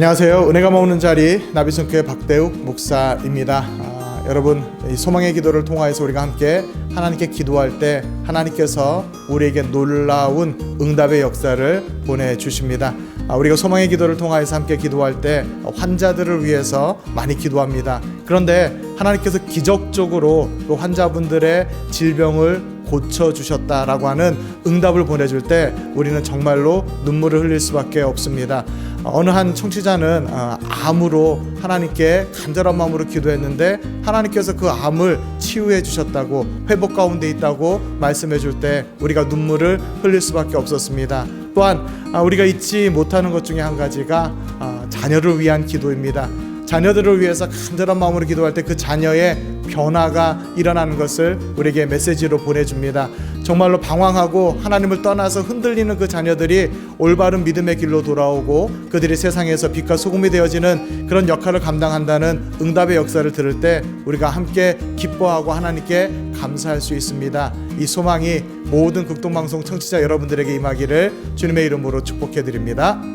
안녕하세요. 은혜가 머무는 자리 나비성교회 박대욱 목사입니다. 아, 여러분 이 소망의 기도를 통하여서 우리가 함께 하나님께 기도할 때 하나님께서 우리에게 놀라운 응답의 역사를 보내 주십니다. 아, 우리가 소망의 기도를 통하여서 함께 기도할 때 환자들을 위해서 많이 기도합니다. 그런데 하나님께서 기적적으로 그 환자분들의 질병을 고쳐 주셨다라고 하는 응답을 보내줄 때 우리는 정말로 눈물을 흘릴 수밖에 없습니다. 어느 한 청취자는 어, 암으로 하나님께 간절한 마음으로 기도했는데 하나님께서 그 암을 치유해 주셨다고 회복 가운데 있다고 말씀해 줄 때 우리가 눈물을 흘릴 수밖에 없었습니다. 또한 아, 우리가 잊지 못하는 것 중에 한 가지가 아, 자녀를 위한 기도입니다. 자녀들을 위해서 간절한 마음으로 기도할 때 그 자녀의 변화가 일어나는 것을 우리에게 메시지로 보내줍니다. 정말로 방황하고 하나님을 떠나서 흔들리는 그 자녀들이 올바른 믿음의 길로 돌아오고 그들이 세상에서 빛과 소금이 되어지는 그런 역할을 감당한다는 응답의 역사를 들을 때 우리가 함께 기뻐하고 하나님께 감사할 수 있습니다. 이 소망이 모든 극동방송 청취자 여러분들에게 임하기를 주님의 이름으로 축복해 드립니다.